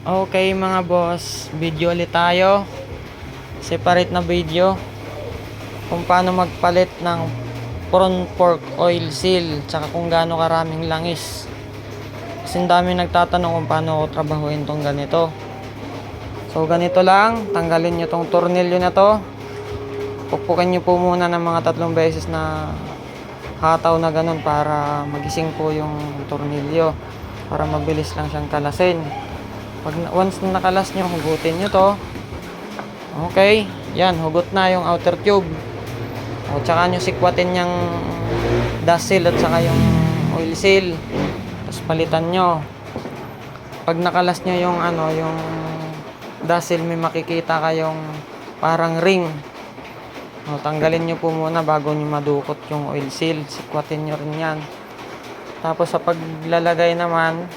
Okay mga boss, video ulit tayo. Separate na video kung paano magpalit ng prawn pork oil seal tsaka kung gaano karaming langis. Kasi dami nagtatanong kung paano ko trabahuin tong ganito. So ganito lang, tanggalin nyo tong tornilyo na to. Pukpukan nyo po muna ng mga tatlong beses na hataw na ganun para magising po yung tornilyo para mabilis lang siyang kalasin. Pag once na nakalas nyo, hugutin nyo to. Okay, yan, hugot na yung outer tube. O tsaka nyo sikwatin yung dust seal at saka yung oil seal. Tapos palitan nyo. Pag nakalas nyo yung ano, yung dust seal, may makikita kayong parang ring. O, tanggalin nyo po muna bago nyo madukot yung oil seal. Sikwatin nyo rin yan. Tapos sa paglalagay naman,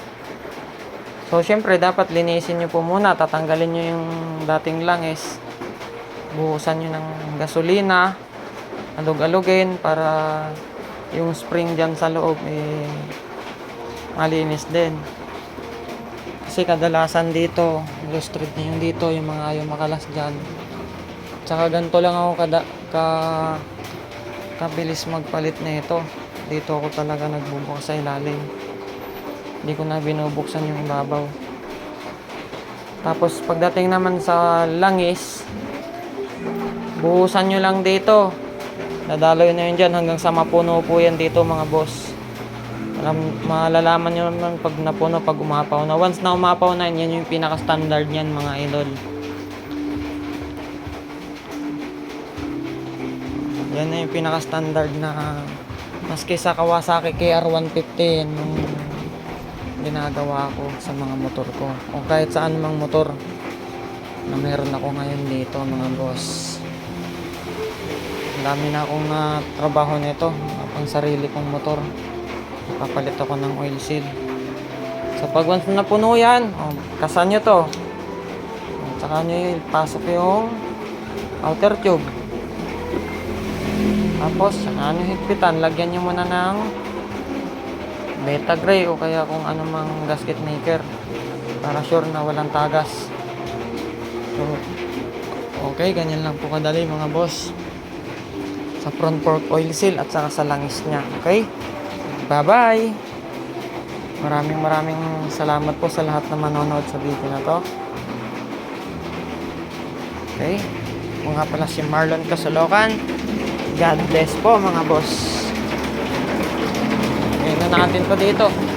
so syempre dapat linisin nyo po muna. Tatanggalin nyo yung dating langis. Buhusan nyo ng gasolina. Alog-alogin para yung spring dyan sa loob eh, malinis din. Kasi kadalasan dito, illustrate na yung dito, yung mga ayaw makalas dyan. Tsaka ganito lang ako kada, ka, kabilis magpalit na ito. Dito ako talaga nagbubukas sa ilalim. Hindi ko na binubuksan yung ibabaw. Tapos pagdating naman sa langis, buhusan nyo lang dito. Dadaloy na yun dyan hanggang sa mapuno po yan dito mga boss. Alam, malalaman nyo naman pag napuno, pag umapaw na. Once na umapaw na yan, yung pinaka-standard niyan mga idol. Yan na yung pinaka-standard na maski sa Kawasaki KR150 yan yung ginagawa ko sa mga motor ko. O kahit saan mang motor na meron ako ngayon dito mga boss. Dami na akong na trabaho nito, pang sarili kong motor. Papalit ako ng oil seal. So pag once na puno yan, oh, kasan nyo to. Oh, Tsaka nyo pasok yung outer tube. Tapos, saka nyo higpitan, lagyan nyo muna ng beta gray o kaya kung ano mang gasket maker para sure na walang tagas. So, okay, ganyan lang po kadali mga boss. Sa front fork oil seal at saka sa langis niya. Okay? Bye-bye! Maraming maraming salamat po sa lahat na manonood sa video na to. Okay? Kung nga pala si Marlon Kasalokan. God bless po mga boss natin to dito.